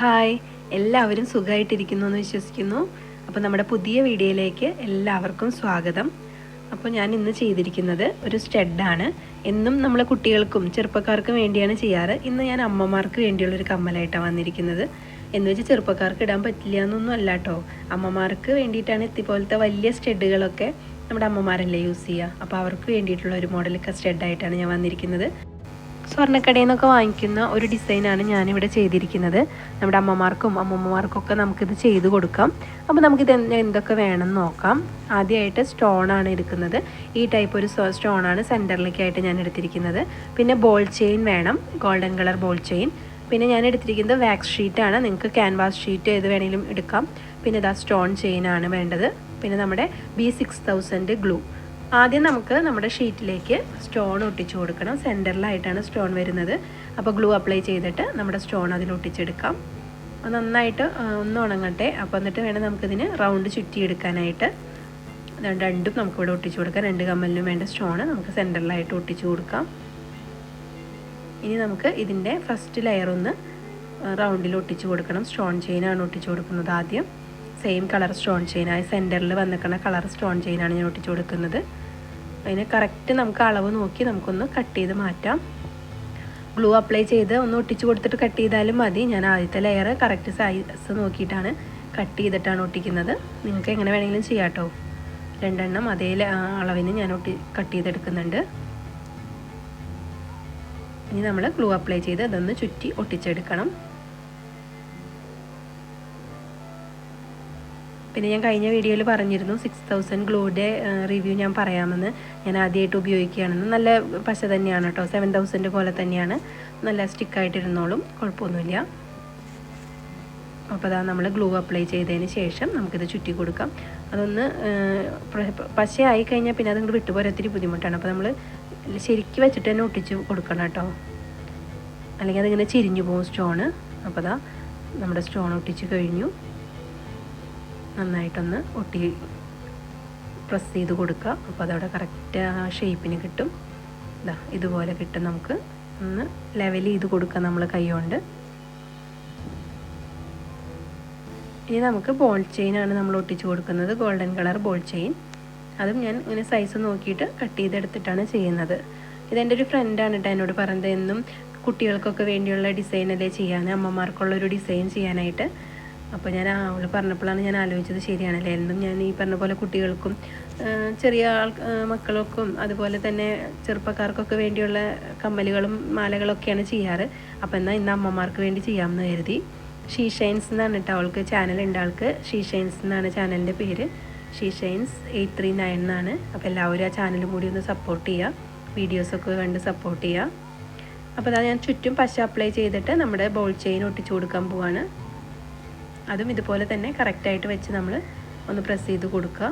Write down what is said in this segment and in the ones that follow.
Hi. എല്ലാവരും സുഖമായിട്ടിരിക്കുന്നു എന്ന് വിശ്വസിക്കുന്നു. അപ്പോൾ നമ്മുടെ പുതിയ വീഡിയോയിലേക്ക് എല്ലാവർക്കും സ്വാഗതം. അപ്പോൾ ഞാൻ ഇന്ന് ചെയ്തിരിക്കുന്നത് ഒരു സ്റ്റെഡാണ്. എന്നും നമ്മൾ കുട്ടികൾക്കും ചെറുപ്പക്കാർക്കും വേണ്ടിയാണ് ചെയ്യാറ്. ഇന്ന് ഞാൻ അമ്മമാർക്ക് വേണ്ടിയുള്ളൊരു കമ്മലായിട്ടാണ് വന്നിരിക്കുന്നത്. എന്ന് വെച്ച് ചെറുപ്പക്കാർക്ക് ഇടാൻ പറ്റില്ല എന്നൊന്നും അല്ല കേട്ടോ. അമ്മമാർക്ക് വേണ്ടിയിട്ടാണ് ഇതുപോലത്തെ വലിയ സ്റ്റെഡുകളൊക്കെ നമ്മുടെ അമ്മമാരല്ലേ യൂസ് ചെയ്യുക. അപ്പോൾ അവർക്ക് വേണ്ടിയിട്ടുള്ള ഒരു മോഡലൊക്കെ സ്റ്റെഡായിട്ടാണ് ഞാൻ വന്നിരിക്കുന്നത്. സ്വർണക്കടയിൽ നിന്നൊക്കെ വാങ്ങിക്കുന്ന ഒരു ഡിസൈനാണ് ഞാനിവിടെ ചെയ്തിരിക്കുന്നത്. നമ്മുടെ അമ്മമാർക്കും അമ്മമ്മമാർക്കൊക്കെ നമുക്കിത് ചെയ്ത് കൊടുക്കാം. അപ്പോൾ നമുക്കിത് എന്തൊക്കെ വേണമെന്ന് നോക്കാം. ആദ്യമായിട്ട് സ്റ്റോണാണ് എടുക്കുന്നത്. ഈ ടൈപ്പ് ഒരു സ്റ്റോണാണ് സെന്ററിലേക്കായിട്ട് ഞാൻ എടുത്തിരിക്കുന്നത്. പിന്നെ ബോൾ ചെയിൻ വേണം. Golden colour ball chain. പിന്നെ ഞാൻ എടുത്തിരിക്കുന്നത് വാക്സ് ഷീറ്റാണ്. നിങ്ങൾക്ക് ക്യാൻവാസ് ഷീറ്റ് ഏത് വേണമെങ്കിലും എടുക്കാം. പിന്നെ ഇതാ സ്റ്റോൺ ചെയിനാണ് വേണ്ടത്. പിന്നെ നമ്മുടെ ബി സിക്സ് തൗസൻഡ് ഗ്ലൂ. ആദ്യം നമുക്ക് നമ്മുടെ ഷീറ്റിലേക്ക് സ്റ്റോൺ ഒട്ടിച്ചു കൊടുക്കണം. സെന്ററിലായിട്ടാണ് സ്റ്റോൺ വരുന്നത്. അപ്പോൾ ഗ്ലൂ അപ്ലൈ ചെയ്തിട്ട് നമ്മുടെ സ്റ്റോൺ അതിൽ ഒട്ടിച്ചെടുക്കാം. നന്നായിട്ട് ഒന്ന് ഉണങ്ങട്ടെ. അപ്പോൾ എന്നിട്ട് വേണം നമുക്കിതിന് റൗണ്ട് ചുറ്റിയെടുക്കാനായിട്ട്. രണ്ടും നമുക്കിവിടെ ഒട്ടിച്ചു കൊടുക്കാം. രണ്ട് കമ്മലിനും വേണ്ട സ്റ്റോൺ നമുക്ക് സെന്ററിലായിട്ട് ഒട്ടിച്ചു കൊടുക്കാം. ഇനി നമുക്ക് ഇതിന്റെ ഫസ്റ്റ് ലെയർ ഒന്ന് റൗണ്ടിൽ ഒട്ടിച്ചു കൊടുക്കണം. സ്റ്റോൺ ചെയിനാണ് ഒട്ടിച്ചു കൊടുക്കുന്നത് ആദ്യം. സെയിം കളർ സ്റ്റോൺ ചെയിൻ ആ. സെന്ററിൽ വന്നിക്കുന്ന കളർ സ്റ്റോൺ ചെയിനാണ് ഞാൻ ഒട്ടിച്ചു കൊടുക്കുന്നത്. അതിന് കറക്റ്റ് നമുക്ക് അളവ് നോക്കി നമുക്കൊന്ന് കട്ട് ചെയ്ത് മാറ്റാം. ഗ്ലൂ അപ്ലൈ ചെയ്ത് ഒന്ന് ഒട്ടിച്ചു കൊടുത്തിട്ട് കട്ട് ചെയ്താലും മതി. ഞാൻ ആദ്യത്തെ ലെയർ കറക്റ്റ് സൈസ് നോക്കിയിട്ടാണ് കട്ട് ചെയ്തിട്ടാണ് ഒട്ടിക്കുന്നത്. നിങ്ങൾക്ക് എങ്ങനെ വേണമെങ്കിലും ചെയ്യാം കേട്ടോ രണ്ടെണ്ണം അതേ അളവിന് ഞാൻ ഒട്ടി കട്ട് ചെയ്തെടുക്കുന്നുണ്ട്. ഇനി നമ്മൾ ഗ്ലൂ അപ്ലൈ ചെയ്ത് അതൊന്ന് ചുറ്റി ഒട്ടിച്ചെടുക്കണം. പിന്നെ ഞാൻ കഴിഞ്ഞ വീഡിയോയിൽ പറഞ്ഞിരുന്നു സിക്സ് തൗസൻഡ് ഗ്ലോയുടെ റിവ്യൂ ഞാൻ പറയാമെന്ന്. ഞാൻ ആദ്യമായിട്ട് ഉപയോഗിക്കുകയാണെന്ന്. നല്ല പശ തന്നെയാണ് കേട്ടോ. സെവൻ തൗസൻഡ് പോലെ തന്നെയാണ്. നല്ല സ്റ്റിക്കായിട്ടിരുന്നോളും കുഴപ്പമൊന്നുമില്ല. അപ്പോൾ അതാ നമ്മൾ ഗ്ലൂ അപ്ലൈ ചെയ്തതിന് ശേഷം നമുക്കിത് ചുറ്റി കൊടുക്കാം. അതൊന്ന് പശയായി കഴിഞ്ഞാൽ പിന്നെ അതങ്ങോട്ട് വിട്ടുപോലെ ഒത്തിരി ബുദ്ധിമുട്ടാണ്. അപ്പോൾ നമ്മൾ ശരിക്കും വെച്ചിട്ട് തന്നെ ഒട്ടിച്ച് കൊടുക്കണം കേട്ടോ. അല്ലെങ്കിൽ അതിങ്ങനെ ചിരിഞ്ഞു പോകും സ്റ്റോണ്. അപ്പോൾ അതാ നമ്മുടെ സ്റ്റോൺ ഒട്ടിച്ച് കഴിഞ്ഞു. നന്നായിട്ടൊന്ന് ഒട്ടി പ്രസ് ചെയ്ത് കൊടുക്കുക. അപ്പോൾ അതവിടെ കറക്റ്റ് ആ ഷേപ്പിന് കിട്ടും. ഇതാ ഇതുപോലെ കിട്ടും നമുക്ക്. ഒന്ന് ലെവൽ ചെയ്ത് കൊടുക്കുക നമ്മൾ കൈ കൊണ്ട് ഇനി നമുക്ക് ബോൾ ചെയിനാണ് നമ്മൾ ഒട്ടിച്ച് കൊടുക്കുന്നത്. ഗോൾഡൻ കളർ ബോൾ ചെയിൻ അതും ഞാൻ ഇങ്ങനെ സൈസ് നോക്കിയിട്ട് കട്ട് ചെയ്തെടുത്തിട്ടാണ് ചെയ്യുന്നത്. ഇതെന്റെ ഒരു ഫ്രണ്ടാണ് കേട്ടോ എന്നോട് പറഞ്ഞത്. എന്നും കുട്ടികൾക്കൊക്കെ വേണ്ടിയുള്ള ഡിസൈനല്ലേ ചെയ്യാൻ അമ്മമാർക്കുള്ളൊരു ഡിസൈൻ ചെയ്യാനായിട്ട്. അപ്പോൾ ഞാൻ അവൾ പറഞ്ഞപ്പോഴാണ് ഞാൻ ആലോചിച്ചത് ശരിയാണല്ലേ? എന്നും ഞാൻ ഈ പറഞ്ഞ പോലെ കുട്ടികൾക്കും ചെറിയ ആൾ മക്കൾക്കും അതുപോലെ തന്നെ ചെറുപ്പക്കാർക്കൊക്കെ വേണ്ടിയുള്ള കമ്മലുകളും മാലകളൊക്കെയാണ് ചെയ്യാറ്. അപ്പോൾ എന്നാൽ ഇന്ന് അമ്മമാർക്ക് വേണ്ടി ചെയ്യാമെന്ന് കരുതി. ഷീ ഷൈൻസ് എന്നാണ് കേട്ടോ അവൾക്ക് ചാനലുണ്ട് ആൾക്ക് ഷീ ഷൈൻസ് എന്നാണ് ചാനലിന്റെ പേര്. She shines eight three nine എന്നാണ്. അപ്പോൾ എല്ലാവരും ആ ചാനലും കൂടി ഒന്ന് സപ്പോർട്ട് ചെയ്യുക വീഡിയോസൊക്കെ കണ്ട് സപ്പോർട്ട് ചെയ്യുക അപ്പോൾ അതാ ഞാൻ ചുറ്റും പശ അപ്ലൈ ചെയ്തിട്ട് നമ്മുടെ ബോൾ ചെയിൻ ഒട്ടിച്ചു കൊടുക്കാൻ പോവാണ്. അതും ഇതുപോലെ തന്നെ കറക്റ്റായിട്ട് വെച്ച് നമ്മൾ ഒന്ന് പ്രസ് ചെയ്ത് കൊടുക്കുക.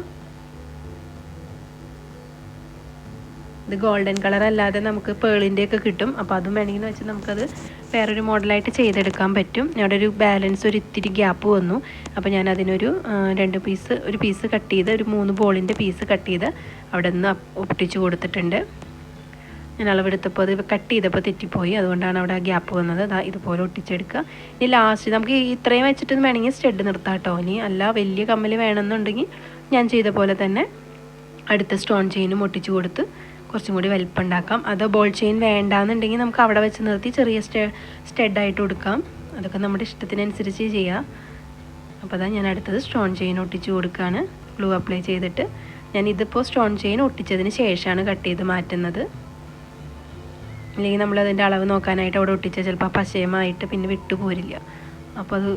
ഇത് ഗോൾഡൻ കളർ അല്ലാതെ നമുക്ക് പേളിന്റെ ഒക്കെ കിട്ടും. അപ്പോൾ അതും വേണമെങ്കിൽ വെച്ച് നമുക്കത് വേറൊരു മോഡലായിട്ട് ചെയ്തെടുക്കാൻ പറ്റും. അവിടെ ഒരു ബാലൻസ് ഒരു ഇത്തിരി ഗ്യാപ്പ് വന്നു. അപ്പോൾ ഞാൻ അതിനൊരു രണ്ട് പീസ് ഒരു പീസ് കട്ട് ചെയ്ത് ഒരു മൂന്ന് ബോളിന്റെ പീസ് കട്ട് ചെയ്ത് അവിടെ നിന്ന് ഒട്ടിച്ച് കൊടുത്തിട്ടുണ്ട്. ഞാൻ അളവെടുത്തപ്പോൾ അത് കട്ട് ചെയ്തപ്പോൾ തെറ്റിപ്പോയി. അതുകൊണ്ടാണ് അവിടെ ഗ്യാപ്പ് വന്നത്. അതാ ഇതുപോലെ ഒട്ടിച്ചെടുക്കുക. ഇനി ലാസ്റ്റ് നമുക്ക് ഇത്രയും വെച്ചിട്ട് വേണമെങ്കിൽ സ്റ്റെഡ് നിർത്താം കേട്ടോ. ഇനി അല്ല വലിയ കമ്മൽ വേണമെന്നുണ്ടെങ്കിൽ ഞാൻ ചെയ്ത പോലെ തന്നെ അടുത്ത സ്റ്റോൺ ചെയിനും ഒട്ടിച്ചു കൊടുത്ത് കുറച്ചും കൂടി വലിപ്പമുണ്ടാക്കാം അത് ബോൾ ചെയിൻ വേണ്ടാന്നുണ്ടെങ്കിൽ നമുക്ക് അവിടെ വെച്ച് നിർത്തി ചെറിയ സ്റ്റെ സ്റ്റെഡായിട്ട് കൊടുക്കാം. അതൊക്കെ നമ്മുടെ ഇഷ്ടത്തിനനുസരിച്ച് ചെയ്യാം. അപ്പോൾ അതാ ഞാൻ അടുത്തത് സ്റ്റോൺ ചെയിൻ ഒട്ടിച്ചു കൊടുക്കുകയാണ്. ഗ്ലൂ അപ്ലൈ ചെയ്തിട്ട്. ഞാൻ ഇതിപ്പോൾ സ്റ്റോൺ ചെയിൻ ഒട്ടിച്ചതിന് ശേഷമാണ് കട്ട് ചെയ്ത് മാറ്റുന്നത്. അല്ലെങ്കിൽ നമ്മൾ അതിന്റെ അളവ് നോക്കാനായിട്ട് അവിടെ ഒട്ടിച്ചാൽ ചിലപ്പോൾ പശയമായിട്ട് പിന്നെ വിട്ടുപോരില്ല അപ്പോൾ അത്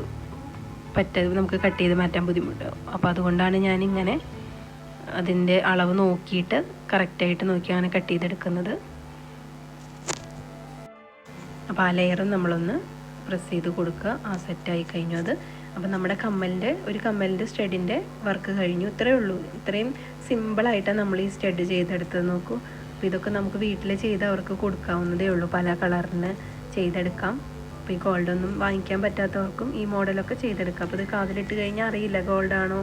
പറ്റത് നമുക്ക് കട്ട് ചെയ്ത് മാറ്റാൻ ബുദ്ധിമുട്ടാവും അപ്പോൾ അതുകൊണ്ടാണ് ഞാനിങ്ങനെ അതിന്റെ അളവ് നോക്കിയിട്ട് കറക്റ്റായിട്ട് നോക്കി അങ്ങനെ കട്ട് ചെയ്തെടുക്കുന്നത്. അപ്പോൾ ആ ലെയറും നമ്മളൊന്ന് പ്രസ് ചെയ്ത് കൊടുക്കുക. ആ സെറ്റായി കഴിഞ്ഞു അത്. അപ്പോൾ നമ്മുടെ കമ്മലിന്റെ ഒരു കമ്മലിന്റെ സ്റ്റഡിന്റെ വർക്ക് കഴിഞ്ഞു. ഇത്രയേ ഉള്ളൂ. ഇത്രയും സിമ്പിളായിട്ടാണ് നമ്മൾ ഈ സ്റ്റഡ് ചെയ്തെടുത്തത്. നോക്കൂ. അപ്പോൾ ഇതൊക്കെ നമുക്ക് വീട്ടിൽ ചെയ്ത് അവർക്ക് കൊടുക്കാവുന്നതേ ഉള്ളൂ. പല കളറിന് ചെയ്തെടുക്കാം. അപ്പോൾ ഈ ഗോൾഡൊന്നും വാങ്ങിക്കാൻ പറ്റാത്തവർക്കും ഈ മോഡലൊക്കെ ചെയ്തെടുക്കാം. അപ്പോൾ ഇത് കാതിലിട്ട് കഴിഞ്ഞാൽ അറിയില്ല ഗോൾഡാണോ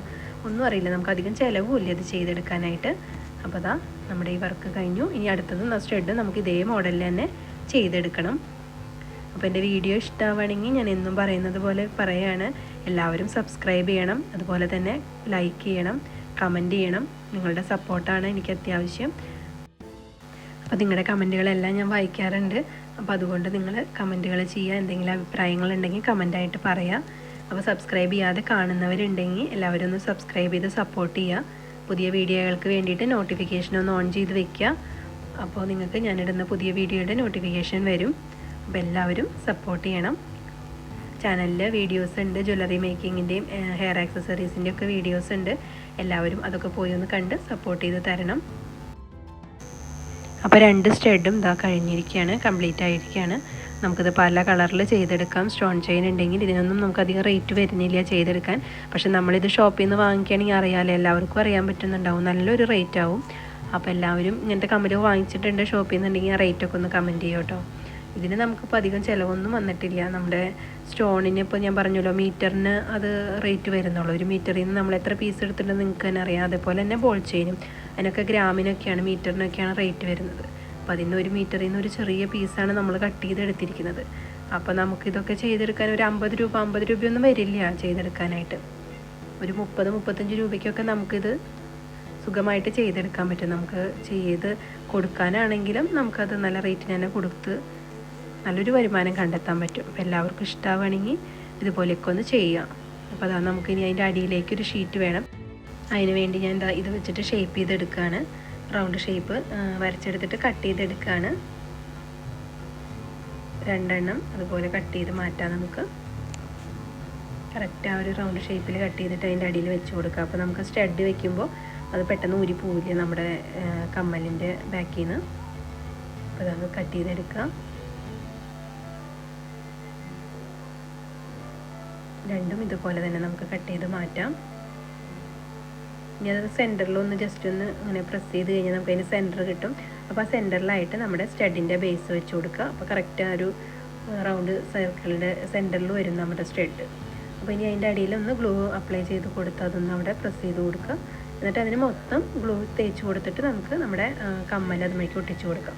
ഒന്നും അറിയില്ല. നമുക്ക് അധികം ചിലവുമില്ല ഇത് ചെയ്തെടുക്കാനായിട്ട്. അപ്പോൾ അതാ നമ്മുടെ ഈ വർക്ക് കഴിഞ്ഞു. ഇനി അടുത്തത് സ്റ്റെഡ് നമുക്ക് ഇതേ മോഡലിൽ തന്നെ ചെയ്തെടുക്കണം. അപ്പോൾ എന്റെ വീഡിയോ ഇഷ്ടമാവുകയാണെങ്കിൽ ഞാൻ എന്നും പറയുന്നത് പോലെ പറയുകയാണ് എല്ലാവരും സബ്സ്ക്രൈബ് ചെയ്യണം. അതുപോലെ തന്നെ ലൈക്ക് ചെയ്യണം. കമന്റ് ചെയ്യണം. നിങ്ങളുടെ സപ്പോർട്ടാണ് എനിക്ക് അത്യാവശ്യം. അപ്പോൾ നിങ്ങളുടെ കമന്റുകളെല്ലാം ഞാൻ വായിക്കാറുണ്ട്. അപ്പോൾ അതുകൊണ്ട് നിങ്ങൾ കമന്റുകൾ ചെയ്യുക. എന്തെങ്കിലും അഭിപ്രായങ്ങളുണ്ടെങ്കിൽ കമന്റായിട്ട് പറയാം. അപ്പോൾ സബ്സ്ക്രൈബ് ചെയ്യാതെ കാണുന്നവരുണ്ടെങ്കിൽ എല്ലാവരും ഒന്ന് സബ്സ്ക്രൈബ് ചെയ്ത് സപ്പോർട്ട് ചെയ്യുക പുതിയ വീഡിയോകൾക്ക് വേണ്ടിയിട്ട് നോട്ടിഫിക്കേഷൻ ഒന്ന് ഓൺ ചെയ്ത് വെക്കുക അപ്പോൾ നിങ്ങൾക്ക് ഞാനിടുന്ന പുതിയ വീഡിയോയുടെ നോട്ടിഫിക്കേഷൻ വരും. അപ്പോൾ എല്ലാവരും സപ്പോർട്ട് ചെയ്യണം. ചാനലിൽ വീഡിയോസ് ഉണ്ട്. ജ്വല്ലറി മേക്കിങ്ങിന്റെയും ഹെയർ ആക്സസറീസിന്റെയും ഒക്കെ വീഡിയോസ് ഉണ്ട്. എല്ലാവരും അതൊക്കെ പോയി ഒന്ന് കണ്ട് സപ്പോർട്ട് ചെയ്ത് തരണം. അപ്പോൾ രണ്ട് സ്റ്റെഡും ഇതാ കഴിഞ്ഞിരിക്കുകയാണ് കംപ്ലീറ്റ് ആയിരിക്കുകയാണ് നമുക്കിത് പല കളറിൽ ചെയ്തെടുക്കാം. സ്റ്റോൺ ചെയിൻ ഉണ്ടെങ്കിൽ ഇതിനൊന്നും നമുക്ക് അധികം റേറ്റ് വരുന്നില്ല ചെയ്തെടുക്കാൻ. പക്ഷെ നമ്മളിത് ഷോപ്പിൽ നിന്ന് വാങ്ങിക്കുകയാണെങ്കിൽ അറിയാമല്ലോ എല്ലാവർക്കും അറിയാൻ പറ്റുന്നുണ്ടാവും. നല്ലൊരു റേറ്റ് ആവും അപ്പോൾ എല്ലാവരും ഇങ്ങനത്തെ കമ്മൽ വാങ്ങിച്ചിട്ടുണ്ട് ഷോപ്പിൽ നിന്നുണ്ടെങ്കിൽ ആ റേറ്റൊക്കെ ഒന്ന് കമന്റ് ചെയ്യും കേട്ടോ. ഇതിന് നമുക്കിപ്പോൾ അധികം ചിലവൊന്നും വന്നിട്ടില്ല. നമ്മുടെ സ്റ്റോണിന് ഇപ്പോൾ ഞാൻ പറഞ്ഞല്ലോ മീറ്ററിന് അത് റേറ്റ് വരുന്നുള്ളൂ. ഒരു മീറ്ററിൽ നിന്ന് നമ്മൾ എത്ര പീസ് എടുത്തിട്ടുണ്ടെന്ന് നിങ്ങൾക്ക് തന്നെ അറിയാം. അതേപോലെ തന്നെ ബോൾ ചെയിനും അതിനൊക്കെ ഗ്രാമിനൊക്കെയാണ് മീറ്ററിനൊക്കെയാണ് റേറ്റ് വരുന്നത്. അപ്പോൾ അതിന് ഒരു മീറ്ററിൽ നിന്ന് ഒരു ചെറിയ പീസാണ് നമ്മൾ കട്ട് ചെയ്തെടുത്തിരിക്കുന്നത്. അപ്പോൾ നമുക്കിതൊക്കെ ചെയ്തെടുക്കാൻ ഒരു അമ്പത് രൂപ അമ്പത് രൂപയൊന്നും വരില്ല ചെയ്തെടുക്കാനായിട്ട്. ഒരു മുപ്പത് മുപ്പത്തഞ്ച് രൂപയ്ക്കൊക്കെ നമുക്കിത് സുഖമായിട്ട് ചെയ്തെടുക്കാൻ പറ്റും. നമുക്ക് ചെയ്ത് കൊടുക്കാനാണെങ്കിലും നമുക്കത് നല്ല റേറ്റിന് തന്നെ കൊടുത്ത് നല്ലൊരു വരുമാനം കണ്ടെത്താൻ പറ്റും. അപ്പോൾ എല്ലാവർക്കും ഇഷ്ടമാവുകയാണെങ്കിൽ ഇതുപോലെയൊക്കെ ഒന്ന് ചെയ്യാം അപ്പോൾ അതാ നമുക്കിനി അതിന്റെ അടിയിലേക്ക് ഒരു ഷീറ്റ് വേണം. അതിന് വേണ്ടി ഞാൻ എന്താ ഇത് വെച്ചിട്ട് ഷേപ്പ് ചെയ്തെടുക്കുകയാണ്. റൗണ്ട് ഷേപ്പ് വരച്ചെടുത്തിട്ട് കട്ട് ചെയ്തെടുക്കുകയാണ്. രണ്ടെണ്ണം അതുപോലെ കട്ട് ചെയ്ത് മാറ്റാം നമുക്ക്. കറക്റ്റ് ആ ഒരു റൗണ്ട് ഷേപ്പിൽ കട്ട് ചെയ്തിട്ട് അതിന്റെ അടിയിൽ വെച്ച് കൊടുക്കുക അപ്പോൾ നമുക്ക് സ്റ്റഡ് വെക്കുമ്പോൾ അത് പെട്ടെന്ന് ഊരി പോവില്ല നമ്മുടെ കമ്മലിന്റെ ബാക്കിൽ നിന്ന് അപ്പോൾ അത് കട്ട് ചെയ്തെടുക്കുക രണ്ടും ഇതുപോലെ തന്നെ നമുക്ക് കട്ട് ചെയ്ത് മാറ്റാം. ഇനി അത് സെന്ററിലൊന്ന് ജസ്റ്റ് ഒന്ന് ഇങ്ങനെ പ്രസ് ചെയ്ത് കഴിഞ്ഞാൽ നമുക്ക് അതിന് സെന്റർ കിട്ടും. അപ്പോൾ ആ സെന്ററിലായിട്ട് നമ്മുടെ സ്റ്റഡിന്റെ ബേസ് വെച്ച് കൊടുക്കുക. അപ്പോൾ കറക്റ്റ് ആ ഒരു റൗണ്ട് സർക്കിളിന്റെ സെന്ററിൽ വരും നമ്മുടെ സ്റ്റഡ് അപ്പോൾ ഇനി അതിന്റെ അടിയിൽ ഒന്ന് ഗ്ലൂ അപ്ലൈ ചെയ്ത് കൊടുത്ത് അതൊന്ന് അവിടെ പ്രസ് ചെയ്ത് കൊടുക്കുക. എന്നിട്ട് അതിന് മൊത്തം ഗ്ലൂ തേച്ച് കൊടുത്തിട്ട് നമുക്ക് നമ്മുടെ കമ്മൽ അതുമേക്ക് ഒട്ടിച്ച് കൊടുക്കാം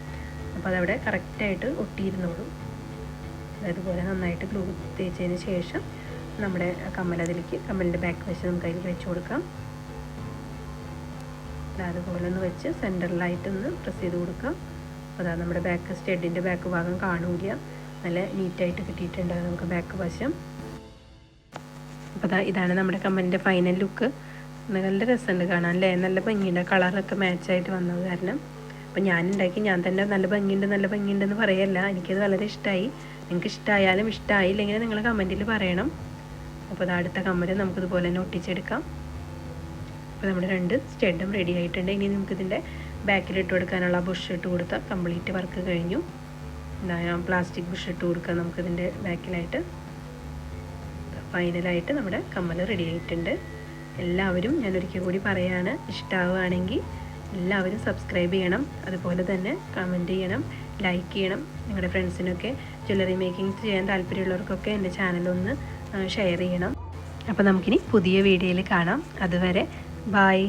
അപ്പോൾ അതവിടെ കറക്റ്റായിട്ട് ഒട്ടിയിരുന്നോളും. അതുപോലെ നന്നായിട്ട് ഗ്ലൂ തേച്ചതിന് ശേഷം നമ്മുടെ കമ്മൽ അതിലേക്ക് കമ്മലിന്റെ ബാക്ക് വശം നമുക്ക് അതിലേക്ക് വെച്ച് കൊടുക്കാം. അതുപോലെ ഒന്ന് വെച്ച് സെന്ററിലായിട്ടൊന്ന് പ്രസ് ചെയ്ത് കൊടുക്കാം. അപ്പോൾ അതാ നമ്മുടെ ബാക്ക് സ്റ്റെഡിന്റെ ബാക്ക് ഭാഗം കാണൂല നല്ല നീറ്റായിട്ട് കിട്ടിയിട്ടുണ്ട് നമുക്ക് ബാക്ക് വശം. അപ്പോൾ അതാ ഇതാണ് നമ്മുടെ കമ്മലിന്റെ ഫൈനൽ ലുക്ക് നല്ല രസമുണ്ട് കാണാൻ അല്ലേ? നല്ല ഭംഗിയുണ്ട്. കളറൊക്കെ മാച്ചായിട്ട് വന്നത് കാരണം. അപ്പോൾ ഞാൻ ഉണ്ടാക്കി ഞാൻ തന്നെ നല്ല ഭംഗിയുണ്ട് നല്ല ഭംഗിയുണ്ടെന്ന് പറയല്ല. എനിക്കത് വളരെ ഇഷ്ടമായി നിങ്ങൾക്ക് ഇഷ്ടമായാലും ഇഷ്ടമായില്ലെങ്കിൽ നിങ്ങൾ കമന്റിൽ പറയണം. അപ്പോൾ അടുത്ത കമ്മൽ നമുക്കിതുപോലെ തന്നെ ഒട്ടിച്ചെടുക്കാം. അപ്പോൾ നമ്മുടെ രണ്ട് സ്റ്റെഡും റെഡി ആയിട്ടുണ്ട്. ഇനി നമുക്കിതിന്റെ ബാക്കിൽ ഇട്ട് കൊടുക്കാനുള്ള ബുഷ് ഇട്ട് കൊടുത്താൽ കംപ്ലീറ്റ് വർക്ക് കഴിഞ്ഞു. എന്താ പ്ലാസ്റ്റിക് ബുഷ് ഇട്ട് കൊടുക്കാം നമുക്കിതിന്റെ ബാക്കിലായിട്ട് ഫൈനലായിട്ട് നമ്മുടെ കമ്മൽ റെഡി ആയിട്ടുണ്ട്. എല്ലാവരും ഞാൻ ഒരിക്കൽ കൂടി പറയാണ് ഇഷ്ടമാവുകയാണെങ്കിൽ എല്ലാവരും സബ്സ്ക്രൈബ് ചെയ്യണം. അതുപോലെ തന്നെ കമന്റ് ചെയ്യണം ലൈക്ക് ചെയ്യണം. നിങ്ങളുടെ ഫ്രണ്ട്സിനൊക്കെ ജ്വല്ലറി മേക്കിംഗ് ചെയ്യാൻ താല്പര്യമുള്ളവർക്കൊക്കെ എന്റെ ചാനലൊന്ന് ഷെയർ ചെയ്യണം. അപ്പോൾ നമുക്കിനി പുതിയ വീഡിയോയിൽ കാണാം. അതുവരെ ബായ്